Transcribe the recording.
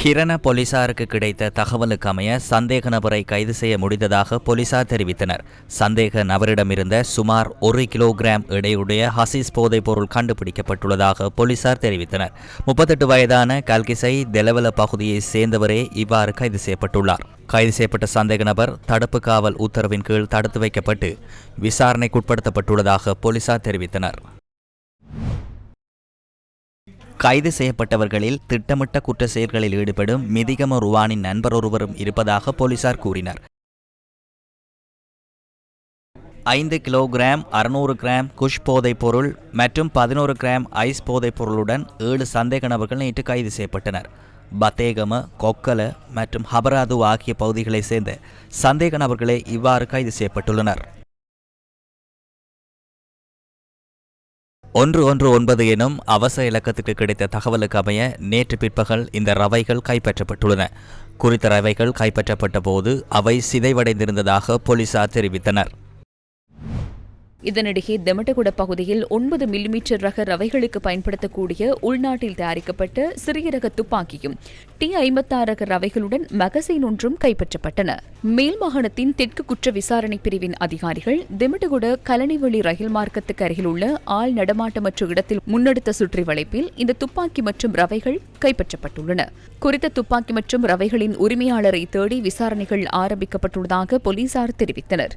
ஹிரண போலீசாருக்கு கிடைத்த தகவலுக்கு அமைய சந்தேக நபரை கைது செய்ய முடிந்ததாக போலீசார் தெரிவித்தனர். சந்தேக நபரிடமிருந்த சுமார் ஒரு கிலோகிராம் எடையுடைய ஹசீஸ் போதைப் பொருள் கண்டுபிடிக்கப்பட்டுள்ளதாக போலீசார் தெரிவித்தனர். முப்பத்தெட்டு வயதான கல்கிசை தெலவல பகுதியைச் சேர்ந்தவரே இவ்வாறு கைது செய்யப்பட்டுள்ளார். கைது செய்யப்பட்ட சந்தேக நபர் தடுப்பு காவல் உத்தரவின் கீழ் தடுத்து வைக்கப்பட்டு விசாரணைக்குட்படுத்தப்பட்டுள்ளதாக போலீசார் தெரிவித்தனர். கைது செய்யப்பட்டவர்களில் திட்டமிட்ட குற்ற செயல்களில் ஈடுபடும் மிதிகம ருவானின் நண்பர் ஒருவரும் இருப்பதாக போலீசார் கூறினர். ஐந்து கிலோகிராம் அறுநூறு கிராம் குஷ் போதைப் பொருள் மற்றும் பதினோரு கிராம் ஐஸ் போதைப் பொருளுடன் ஏழு சந்தேக நபர்கள் நேற்று கைது செய்யப்பட்டனர். பத்தேகம கொக்கல மற்றும் ஹபராது ஆகிய பகுதிகளைச் சேர்ந்த சந்தேக நபர்களே இவ்வாறு கைது செய்யப்பட்டுள்ளனர். ஒன்று ஒன்று ஒன்பது எனும் அவசர இலக்கத்துக்கு கிடைத்த தகவலுக்கு அமைய நேற்று பிற்பகல் இந்த ரவைகள் கைப்பற்றப்பட்டுள்ளன. குறித்த ரவைகள் கைப்பற்றப்பட்ட போது அவை சிதைவடைந்திருந்ததாக போலீசார் தெரிவித்தனர். இதனிடையே தெமட்டகுட பகுதியில் ஒன்பது மில்லிமீட்டர் ரக ரவைகளுக்கு பயன்படுத்தக்கூடிய உள்நாட்டில் தயாரிக்கப்பட்ட சிறிய ரக துப்பாக்கியும் டி ஐம்பத்தாறு ரக ரவைகளுடன் மகசீன் ஒன்றும் கைப்பற்றப்பட்டன. மேல் மாகாணத்தின் தெற்கு குற்ற விசாரணை பிரிவின் அதிகாரிகள் தெமட்டகுட கலனிவழி ரயில் மார்க்கத்துக்கு அருகிலுள்ள ஆள் நடமாட்டமற்ற இடத்தில் முன்னெடுத்த சுற்றி வளைப்பில் இந்த துப்பாக்கி மற்றும் ரவைகள் கைப்பற்றப்பட்டுள்ளன. குறித்த துப்பாக்கி மற்றும் ரவைகளின் உரிமையாளரை தேடி விசாரணைகள் ஆரம்பிக்கப்பட்டுள்ளதாக போலீசார் தெரிவித்தனர்.